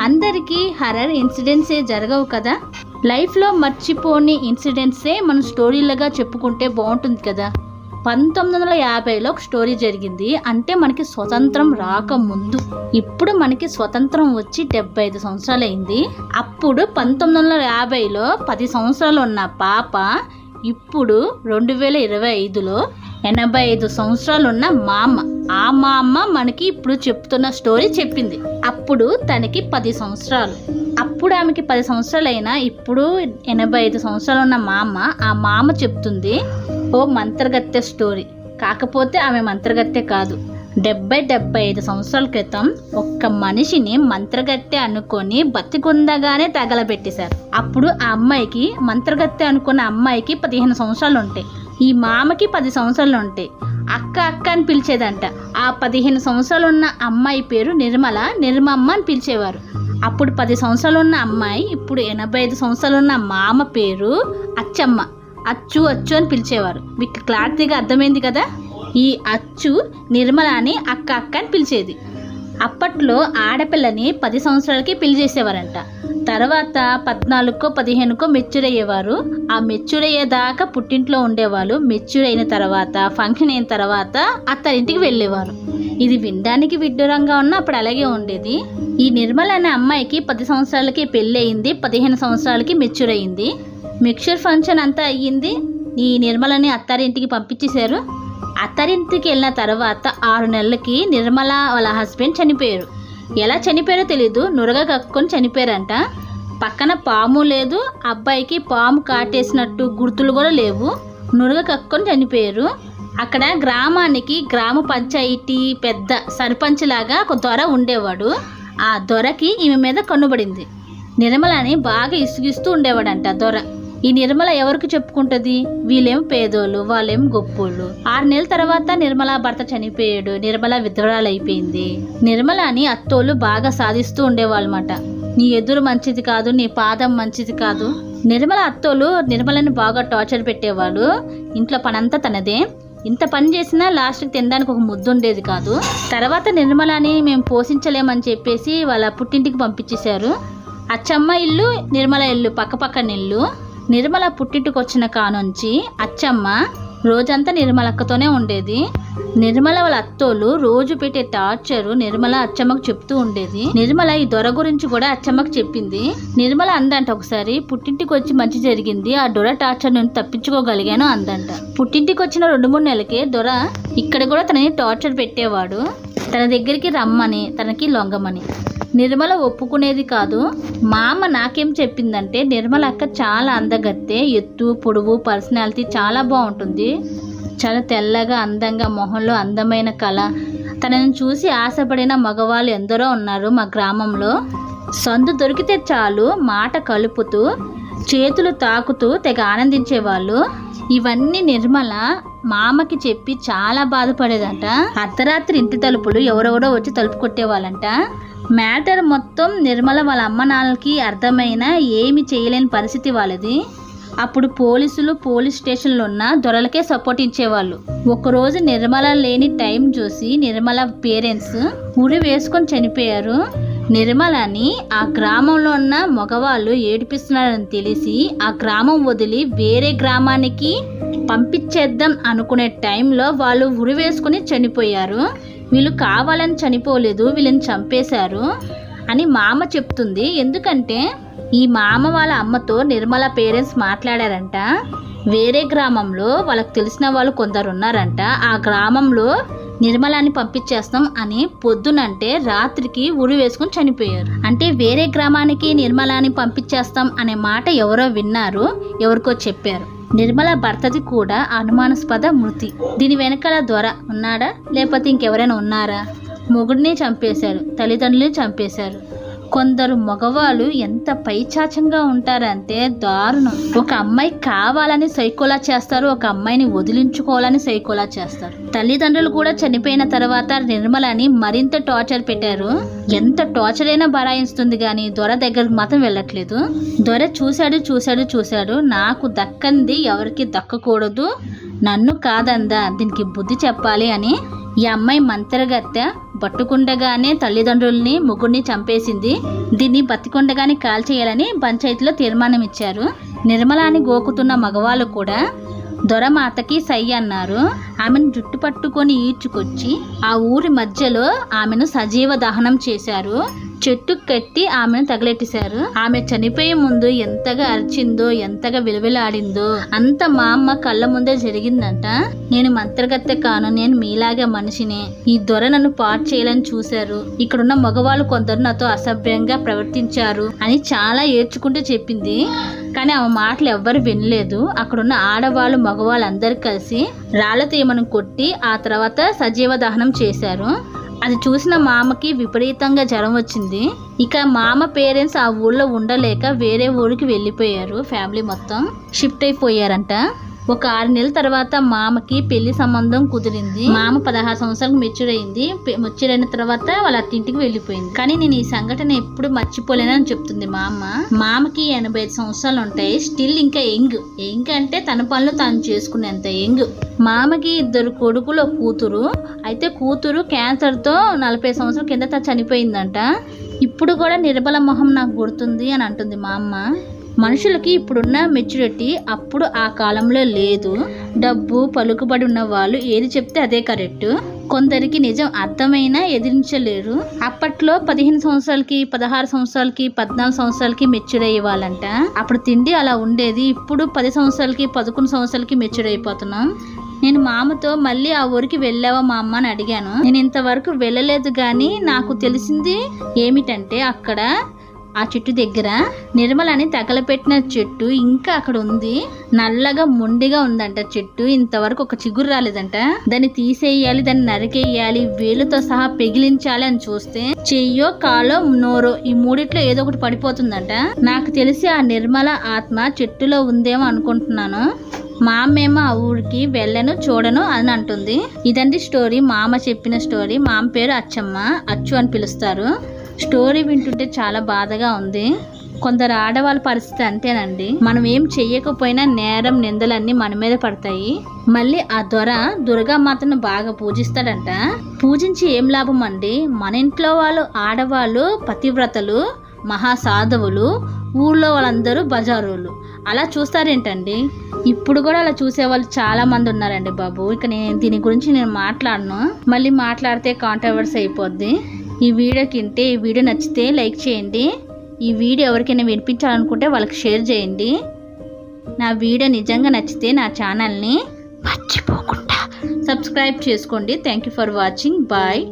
అందరికీ హర్రర్ ఇన్సిడెంట్సే జరగవు కదా? లైఫ్లో మర్చిపోని ఇన్సిడెంట్సే మనం స్టోరీలుగా చెప్పుకుంటే బాగుంటుంది కదా? పంతొమ్మిది వందల యాభైలో ఒక స్టోరీ జరిగింది. అంటే మనకి స్వతంత్రం రాకముందు ఇప్పుడు మనకి స్వతంత్రం వచ్చి డెబ్బై ఐదు సంవత్సరాలు అయింది అప్పుడు పంతొమ్మిది వందల యాభైలో పది సంవత్సరాలు ఉన్న పాప ఇప్పుడు రెండు వేల ఇరవై ఐదులో ఎనభై ఐదు సంవత్సరాలు ఉన్న మా అమ్మ ఆ మా అమ్మ మనకి ఇప్పుడు చెప్తున్న స్టోరీ చెప్పింది. అప్పుడు తనకి పది సంవత్సరాలు. అప్పుడు ఆమెకి పది సంవత్సరాలైనా ఇప్పుడు ఎనభై ఐదు సంవత్సరాలు ఉన్న మా అమ్మ ఆ మామ చెప్తుంది ఓ మంత్రగత్తె స్టోరీ. కాకపోతే ఆమె మంత్రగత్తె కాదు. డెబ్బై డెబ్బై ఐదు సంవత్సరాల క్రితం ఒక్క మనిషిని మంత్రగత్తె అనుకొని బతికుందగానే తగలబెట్టేశారు. అప్పుడు ఆ అమ్మాయికి మంత్రగత్తె అనుకున్న అమ్మాయికి పదిహేను సంవత్సరాలు ఉంటాయి ఈ మామకి పది సంవత్సరాలు ఉంటాయి అక్క అక్క అని పిలిచేదంట. ఆ పదిహేను సంవత్సరాలు ఉన్న అమ్మాయి పేరు నిర్మల నిర్మమ్మ అని పిలిచేవారు. అప్పుడు పది సంవత్సరాలు ఉన్న అమ్మాయి ఇప్పుడు ఎనభై ఐదు సంవత్సరాలు ఉన్న మామ పేరు అచ్చమ్మ. అచ్చు అచ్చు అని పిలిచేవారు. మీకు క్లారిటీగా అర్థమైంది కదా? ఈ అచ్చు నిర్మల అని అక్క అక్క అని పిలిచేది. అప్పట్లో ఆడపిల్లని పది సంవత్సరాలకి పెళ్ళి చేసేవారంట. తర్వాత పద్నాలుగుకో పదిహేనుకో మెచ్యూర్ అయ్యేవారు ఆ మెచ్యూర్ అయ్యేదాకా పుట్టింట్లో ఉండేవాళ్ళు. మెచ్యూర్ అయిన తర్వాత ఫంక్షన్ అయిన తర్వాత అత్తారింటికి వెళ్ళేవారు. ఇది వినడానికి విడ్డూరంగా ఉన్న అప్పుడు అలాగే ఉండేది. ఈ నిర్మల అనే అమ్మాయికి పది సంవత్సరాలకి పెళ్ళి అయింది పదిహేను సంవత్సరాలకి మెచ్యూర్ అయింది మెచ్యూర్ ఫంక్షన్ అంతా అయ్యింది. ఈ నిర్మలని అత్తారింటికి పంపించేశారు. అత్తారింటికి వెళ్ళిన తర్వాత ఆరు నెలలకి నిర్మల వాళ్ళ హస్బెండ్ చనిపోయారు. ఎలా చనిపోయారో తెలీదు. నురగ కక్కుని చనిపోయారంట. పక్కన పాము లేదు. అబ్బాయికి పాము కాటేసినట్టు గుర్తులు కూడా లేవు. నురగ కక్కుని చనిపోయారు. అక్కడ గ్రామానికి గ్రామ పంచాయతీ పెద్ద సర్పంచ్ లాగా ఒక దొర ఉండేవాడు. ఆ దొరకి ఈమె మీద కన్నుబడింది. నిర్మలని బాగా ఇసుగిస్తూ ఉండేవాడంట దొర. ఈ నిర్మల ఎవరికి చెప్పుకుంటది? వీళ్ళేం పేదోళ్ళు వాళ్ళేం గొప్పోళ్ళు. ఆరు నెలల తర్వాత నిర్మల భర్త చనిపోయాడు. నిర్మల విధవరాలు అయిపోయింది నిర్మల అని అత్తోళ్ళు బాగా సాధిస్తూ ఉండేవాళ్ళమాట. నీ ఎదురు మంచిది కాదు నీ పాదం మంచిది కాదు. నిర్మల అత్తోళ్ళు నిర్మలని బాగా టార్చర్ పెట్టేవాళ్ళు. ఇంట్లో పనంతా తనదే. ఇంత పని చేసినా లాస్ట్కి తినడానికి ఒక ముద్దు ఉండేది కాదు. తర్వాత నిర్మలని మేము పోషించలేమని చెప్పేసి వాళ్ళ పుట్టింటికి పంపించేశారు. అచ్చమ్మ ఇల్లు నిర్మల ఇల్లు పక్క పక్కన ఇల్లు. నిర్మల పుట్టింటికొచ్చిన కానుంచి అచ్చమ్మ రోజంతా నిర్మలక్కతోనే ఉండేది. నిర్మల వాళ్ళ అత్తోళ్ళు రోజు పెట్టే టార్చరు నిర్మల అచ్చమ్మకు చెప్తూ ఉండేది. నిర్మల ఈ దొర గురించి కూడా అచ్చమ్మకు చెప్పింది. నిర్మల అందంట ఒకసారి పుట్టింటికి వచ్చి మంచి జరిగింది. ఆ దొర టార్చర్ నుండి తప్పించుకోగలిగాను అందంట. పుట్టింటికి వచ్చిన రెండు మూడు నెలలకే దొర ఇక్కడ కూడా తనని టార్చర్ పెట్టేవాడు. తన దగ్గరికి రమ్మని తనకి లొంగమని. నిర్మల ఒప్పుకునేది కాదు. మా అమ్మ నాకేం చెప్పిందంటే నిర్మల అక్క చాలా అందగత్తే ఎత్తు పొడవు పర్సనాలిటీ చాలా బాగుంటుంది. చాలా తెల్లగా అందంగా మొహంలో అందమైన కళ. తనని చూసి ఆశపడిన మగవాళ్ళు ఎందరో ఉన్నారు మా గ్రామంలో. సందు దొరికితే చాలు మాట కలుపుతూ చేతులు తాకుతూ తెగ ఆనందించేవాళ్ళు. ఇవన్నీ నిర్మల మామకి చెప్పి చాలా బాధపడేదంట. అర్ధరాత్రి ఇంటి తలుపులు ఎవరెవరో వచ్చి తలుపు కొట్టేవాళ్ళంట. మ్యాటర్ మొత్తం నిర్మల వాళ్ళ అమ్మ నాన్నలకి అర్థమైన ఏమి చేయలేని పరిస్థితి వాళ్ళది. అప్పుడు పోలీసులు పోలీస్ స్టేషన్లో ఉన్న దొరలకే సపోర్ట్ ఇచ్చేవాళ్ళు. ఒకరోజు నిర్మల లేని టైం చూసి నిర్మల పేరెంట్స్ ఉరి వేసుకొని చనిపోయారు. నిర్మలని ఆ గ్రామంలో ఉన్న మగవాళ్ళు ఏడిపిస్తున్నారని తెలిసి ఆ గ్రామం వదిలి వేరే గ్రామానికి పంపించేద్దాం అనుకునే టైంలో వాళ్ళు ఉరి వేసుకుని చనిపోయారు. వీళ్ళు కావాలని చనిపోలేదు వీళ్ళని చంపేశారు అని మామ చెప్తుంది. ఎందుకంటే ఈ మామ వాళ్ళ అమ్మతో నిర్మల పేరెంట్స్ మాట్లాడారంట. వేరే గ్రామంలో వాళ్ళకి తెలిసిన వాళ్ళు కొందరు ఉన్నారంట. ఆ గ్రామంలో నిర్మలాని పంపించేస్తాం అని పొద్దునంటే రాత్రికి ఉరి వేసుకుని చనిపోయారు. అంటే వేరే గ్రామానికి నిర్మలాని పంపించేస్తాం అనే మాట ఎవరో విన్నారు ఎవరికో చెప్పారు. నిర్మల భర్తది కూడా అనుమానాస్పద మృతి. దీని వెనకాల దొర ఉన్నాడా? లేకపోతే ఇంకెవరైనా ఉన్నారా? మొగుడిని చంపేశారు తల్లిదండ్రులని చంపేశారు. కొందరు మగవాళ్ళు ఎంత పైచాచంగా ఉంటారంటే దారుణం. ఒక అమ్మాయి కావాలని సైకోలా చేస్తారు ఒక అమ్మాయిని వదిలించుకోవాలని సైకోలా చేస్తారు. తల్లిదండ్రులు కూడా చనిపోయిన తర్వాత నిర్మలని మరింత టార్చర్ పెట్టారు. ఎంత టార్చర్ అయినా బరాయిస్తుంది కానీ దొర దగ్గరకు మాత్రం వెళ్ళట్లేదు. దొర చూశాడు చూశాడు చూశాడు. నాకు దక్కంది ఎవరికి దక్కకూడదు. నన్ను కాదందా దీనికి బుద్ధి చెప్పాలి అని ఈ అమ్మాయి మంత్రగత్తె పట్టుకుండగానే తల్లిదండ్రుల్ని ముగ్గురిని చంపేసింది. దీన్ని బతికుండగానే కాల్చేయాలని పంచాయతీలో తీర్మానం ఇచ్చారు నిర్మలాని గోకుతున్న మగవాళ్ళు కూడా దొరమాతకి సై అన్నారు. ఆమెను జుట్టు పట్టుకొని ఈడ్చుకొచ్చి ఆ ఊరి మధ్యలో ఆమెను సజీవ దహనం చేశారు. చెట్టు కట్టి ఆమెను తగలెట్టేశారు. ఆమె చనిపోయే ముందు ఎంతగా అరిచిందో ఎంతగా విలువలాడిందో అంత మా అమ్మ కళ్ళ ముందే జరిగిందంట. నేను మంత్రగత్తె కాను నేను మీలాగే మనిషిని. ఈ దొర నన్ను పాటు చేయాలని చూశారు. ఇక్కడున్న మగవాళ్ళు కొందరు నాతో అసభ్యంగా ప్రవర్తించారు అని చాలా ఏడ్చుకుంటూ చెప్పింది. కానీ ఆమె మాటలు ఎవ్వరు వినలేదు. అక్కడున్న ఆడవాళ్ళు మగవాళ్ళు అందరు కలిసి రాళ్ళతో ఏమను కొట్టి ఆ తర్వాత సజీవ దహనం చేశారు. అది చూసిన మామకి విపరీతంగా జ్వరం వచ్చింది. ఇక మామ పేరెంట్స్ ఆ ఊళ్ళో ఉండలేక వేరే ఊరికి వెళ్ళిపోయారు ఫ్యామిలీ మొత్తం. షిఫ్ట్ అయిపోయారంట. ఒక ఆరు నెలల తర్వాత మామకి పెళ్ళి సంబంధం కుదిరింది. మామ పదహారు సంవత్సరాలకు మెచ్యూర్ అయింది. మెచ్యూర్ అయిన తర్వాత వాళ్ళ అత్తింటికి వెళ్ళిపోయింది. కానీ నేను ఈ సంఘటన ఎప్పుడు మర్చిపోలేనని చెప్తుంది మా అమ్మ మామకి ఎనభై ఐదు సంవత్సరాలు ఉంటాయి. స్టిల్ ఇంకా యంగ్. యంగ్ అంటే తన పనులు తాను చేసుకునేంత యంగ్. మామకి ఇద్దరు కొడుకులు కూతురు. అయితే కూతురు క్యాన్సర్తో నలభై సంవత్సరాల కింద తను చనిపోయిందంట. ఇప్పుడు కూడా నిర్బల మొహం నాకు గుర్తుంది అని అంటుంది మా అమ్మ మనుషులకి ఇప్పుడున్న మెచ్యూరిటీ అప్పుడు ఆ కాలంలో లేదు. డబ్బు పలుకుబడి ఉన్న వాళ్ళు ఏది చెప్తే అదే కరెక్ట్ కొందరికి నిజం అర్థమైనా ఎదిరించలేరు. అప్పట్లో పదిహేను సంవత్సరాలకి పదహారు సంవత్సరాలకి పద్నాలుగు సంవత్సరాలకి మెచ్యూర్ అయ్యేవాళ్ళంట అప్పుడు తిండి అలా ఉండేది. ఇప్పుడు పది సంవత్సరాలకి పదకొండు సంవత్సరాలకి మెచ్యూర్ అయిపోతున్నాం. నేను మామతో మళ్ళీ ఆ ఊరికి వెళ్ళావా మా అమ్మ అని అడిగాను. నేను ఇంతవరకు వెళ్ళలేదు కానీ నాకు తెలిసింది ఏమిటంటే అక్కడ ఆ చెట్టు దగ్గర నిర్మలని తగలపెట్టిన చెట్టు ఇంకా అక్కడ ఉంది. నల్లగా మొండిగా ఉందంట చెట్టు. ఇంతవరకు ఒక చిగురు రాలేదంట. దాన్ని తీసేయాలి దాన్ని నరికేయాలి వేలుతో సహా పెగిలించాలి అని చూస్తే చెయ్యో కాలో నోరో ఈ మూడిట్లో ఏదో ఒకటి పడిపోతుందంట. నాకు తెలిసి ఆ నిర్మల ఆత్మ చెట్టులో ఉందేమో అనుకుంటున్నాను. మామేమో ఆ ఊరికి వెళ్ళను చూడను అని అంటుంది. ఇదండి స్టోరీ. మామ చెప్పిన స్టోరీ. మామ పేరు అచ్చమ్మ అచ్చు అని పిలుస్తారు. స్టోరీ వింటుంటే చాలా బాధగా ఉంది. కొందరు ఆడవాళ్ళ పరిస్థితి అంతేనండి. మనం ఏం చెయ్యకపోయినా నేరం నిందలన్నీ మన మీద పడతాయి. మళ్ళీ ఆ దొర దుర్గామాతను బాగా పూజిస్తాడంట. పూజించి ఏం లాభం అండి? మన ఇంట్లో వాళ్ళు ఆడవాళ్ళు పతివ్రతలు మహాసాధవులు ఊళ్ళో వాళ్ళందరూ బజారులు అలా చూస్తారేంటండి? ఇప్పుడు కూడా అలా చూసేవాళ్ళు చాలా మంది ఉన్నారండి బాబు. ఇక నేను దీని గురించి నేను మాట్లాడను. మళ్ళీ మాట్లాడితే కాంట్రవర్సీ అయిపోద్ది. ఈ వీడియో కింటే ఈ వీడియో నచ్చితే లైక్ చేయండి. ఈ వీడియో ఎవరికైనా వినిపించాలనుకుంటే వాళ్ళకి షేర్ చేయండి. నా వీడియో నిజంగా నచ్చితే నా ఛానల్ని మర్చిపోకుండా సబ్స్క్రైబ్ చేసుకోండి. Thank you for watching bye